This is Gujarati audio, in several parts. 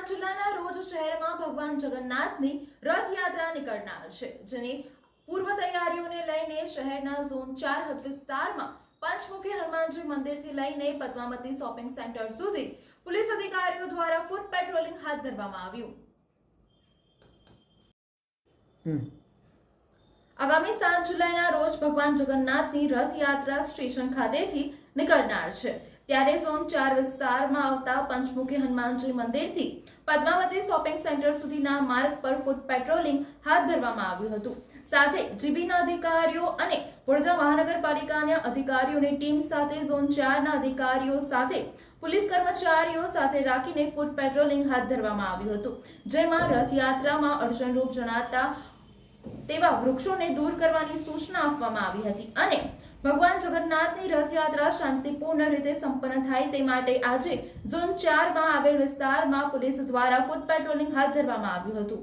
સાત જિલ્લાના રોજ શહેરમાં ભગવાન જગન્નાથની રથયાત્રા નીકળનાર છે જેની પૂર્વ તૈયારીઓને લઈને શહેરના ઝોન ચાર હદ વિસ્તારમાં પંચમુખી હનુમાનજી મંદિરથી લઈને પદ્માવતી શોપિંગ સેન્ટર સુધી પોલીસ અધિકારીઓ દ્વારા ફૂટ પેટ્રોલિંગ હાથ ધરવામાં આવ્યું. આગામી સાત જુલાઈના રોજ ભગવાન જગન્નાથની રથયાત્રા સ્ટેશન ખાતેથી નીકળનાર છે. ત્યારે ઝોન ચાર વિસ્તારમાં આવતા પંચમુખી હનુમાનજી મંદિરથી પદ્માવતી શોપિંગ સેન્ટર સુધીના માર્ગ પર ફૂટ પેટ્રોલિંગ હાથ ધરવામાં આવ્યું હતું. સાથે જીબીના અધિકારીઓ અને વડોદરા મહાનગરપાલિકાના અધિકારીઓની ટીમ સાથે ઝોન ચારના અધિકારીઓ સાથે પોલીસ કર્મચારીઓ સાથે રાખીને ફૂટ પેટ્રોલિંગ હાથ ધરવામાં આવ્યું હતું. જેમાં રથયાત્રામાં અડચણરૂપ જણાતા તેવા વૃક્ષોને દૂર કરવાની સૂચના આપવામાં આવી હતી અને ભગવાન જગન્નાથની રથયાત્રા શાંતિપૂર્ણ રીતે સંપન્ન થાય તે માટે આજે ઝોન ચારમાં આવેલ વિસ્તારમાં પોલીસ દ્વારા ફૂટ પેટ્રોલિંગ હાથ ધરવામાં આવ્યું હતું.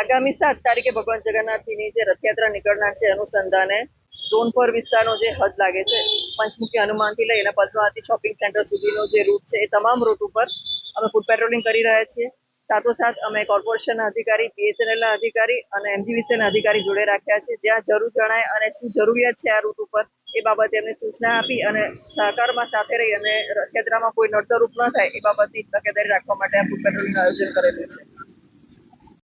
આગામી સાત તારીખે ભગવાન જગન્નાથની જે રથયાત્રા નીકળનાર છે અનુસંધાને ઝોન વિસ્તારનો જે હદ લાગે છે, પંચમુખી હનુમાનથી લઈને પદ્માવતી શોપિંગ સેન્ટર સુધીનો જે રૂટ છે, એ તમામ રૂટ ઉપર અમે ફૂડ પેટ્રોલિંગ કરી રહ્યા છીએ. સાથોસાથ અમે કોર્પોરેશનના અધિકારી બીએસએનએલના અધિકારી અને એમજીવીસીના અધિકારી જોડે રાખ્યા છે. જ્યાં જરૂર જણાય અને શું જરૂરિયાત છે આ રૂટ ઉપર, એ બાબતે એમને સૂચના આપી અને સહકારમાં સાથે રહી અને રથયાત્રામાં કોઈ નડતરૂપ ન થાય, એ બાબતની તકેદારી રાખવા માટે આ ફૂડ પેટ્રોલિંગનું આયોજન કરેલું છે.